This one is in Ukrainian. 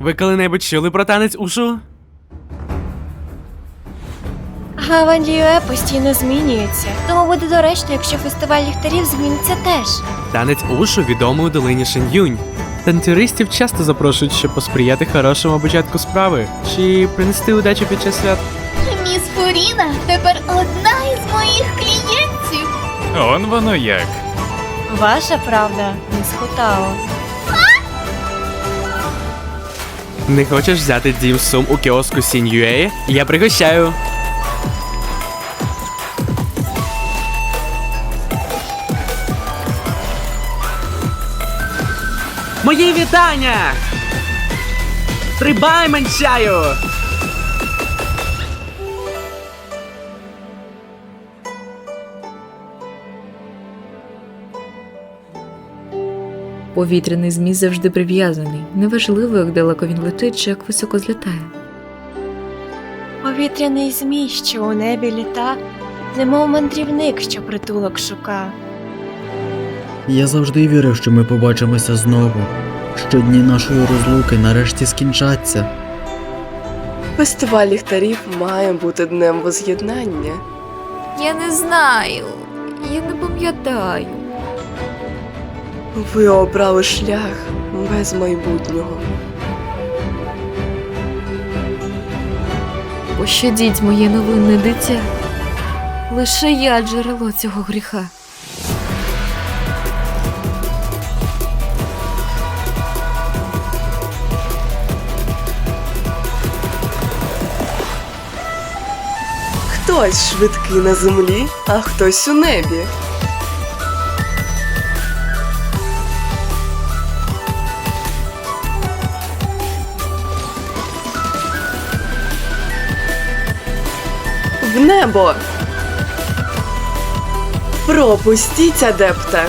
Ви коли-небудь чули про танець ушу? Гавань Ліюе постійно змінюється, тому буде доречно, якщо фестиваль ліхтарів зміниться теж. Танець ушу відомий у долині Шен'юнь. Танцюристів часто запрошують, щоб посприяти хорошому початку справи чи принести удачу під час свят. Міс Фуріна тепер одна із моїх клієнтів. Он воно як. Ваша правда, міс Хутао. Не хочеш взяти дім сум у кіоску Сіньюеї? Я пригощаю. Мої вітання! Трибай, менчаю! Повітряний змій завжди прив'язаний. Неважливо, як далеко він летить чи як високо злітає. Повітряний змій, що у небі літа, немов мандрівник, що притулок шука. Я завжди вірив, що ми побачимося знову, що дні нашої розлуки нарешті скінчаться. Фестиваль ліхтарів має бути днем воз'єднання. Я не знаю, я не пам'ятаю. Ви обрали шлях без майбутнього. Пощадіть моє новинне дитя. Лише я джерело цього гріха. Хтось швидкий на землі, а хтось у небі. Небо. Пропустіть адепта.